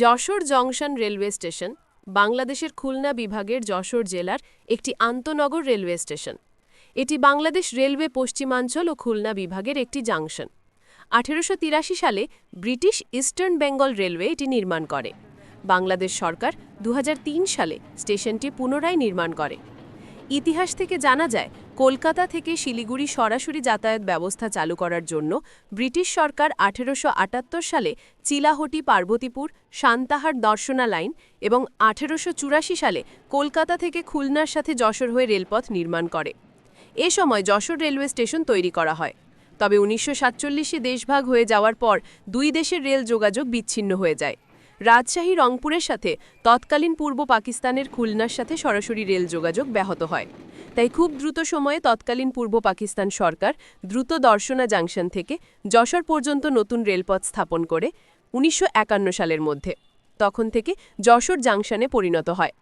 Jessore junction railway station, বাংলাদেশের খুলনা বিভাগের যশোর জেলার একটি আন্তনগর রেলওয়ে স্টেশন। এটি বাংলাদেশ রেলওয়ে পশ্চিমাঞ্চল ও খুলনা বিভাগের একটি জাংশন। আঠেরোশো সালে ব্রিটিশ ইস্টার্ন বেঙ্গল রেলওয়ে এটি নির্মাণ করে। বাংলাদেশ সরকার দু হাজার তিন সালে স্টেশনটি পুনরায় নির্মাণ করে। ইতিহাস থেকে জানা যায়, কলকাতা থেকে শিলিগুড়ি সরাসরি যাতায়াত ব্যবস্থা চালু করার জন্য ব্রিটিশ সরকার আঠেরোশো আটাত্তর সালে চিলাহটি, পার্বতীপুর, সান্তাহার দর্শনা লাইন এবং আঠেরোশো চুরাশি সালে কলকাতা থেকে খুলনার সাথে যশোর হয়ে রেলপথ নির্মাণ করে। এ সময় যশোর রেলওয়ে স্টেশন তৈরি করা হয়। তবে উনিশশো সাতচল্লিশে দেশভাগ হয়ে যাওয়ার পর দুই দেশের রেল যোগাযোগ বিচ্ছিন্ন হয়ে যায়। রাজশাহী রংপুরের সাথে তৎকালীন পূর্ব পাকিস্তানের খুলনার সাথে সরাসরি রেল যোগাযোগ ব্যাহত হয়। তাই খুব দ্রুত সময়ে তৎকালীন পূর্ব পাকিস্তান সরকার দ্রুত দর্শনা জাংশন থেকে যশোর পর্যন্ত নতুন রেলপথ স্থাপন করে উনিশশো একান্ন সালের মধ্যে, তখন থেকে যশোর জাংশনে পরিণত হয়।